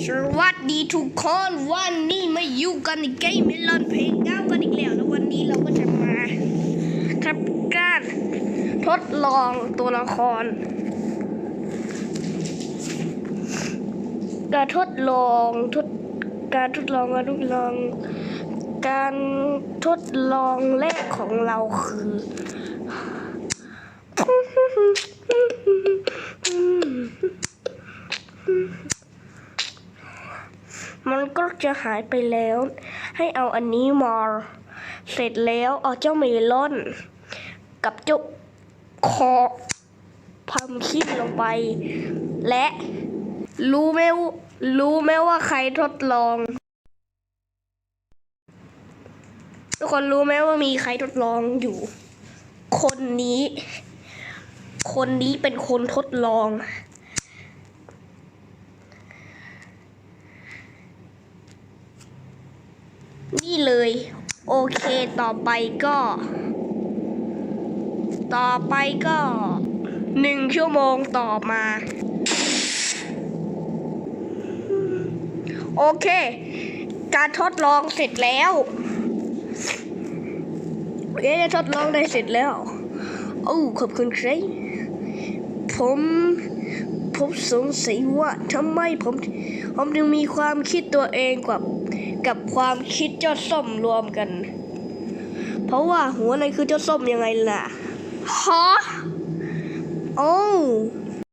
สวัสดีทุกคนวันนี้มาอยู่กันในเกมเมลอนเพลงเก้ากันอีกแล้วแล้ววันนี้เราก็จะมาทำการทดลองตัวละครการทดลองทดการทดลองการทดลอง การทดลองแรกของเราคือ มันก็จะหายไปแล้ว ให้เอาอันนี้มาเสร็จแล้วเอาเจ้าเมลอน กับเจ้าคอพัมคิดลงไป และรู้ไหมวรู้ไหมว่าใครทดลอง ทุกคนรู้ไหมว่ามีใครทดลองอยู่ คนนี้ คนนี้เป็นคนทดลอง นี่เลย โอเคต่อไปก็ ต่อไปก็หนึ่งชั่วโมงต่อมา โอเค การทดลองเสร็จแล้วเอ๊ะทดลองได้เสร็จแล้วโอ้ขอบคุณครับผมผมสงสัยว่าทำไมผม ผมถึงมีความคิดตัวเองกับ กับความคิดเจ้าส้มรวมกัน เพราะว่าหัวในคือเจ้าส้มยังไงล่ะฮะโอ้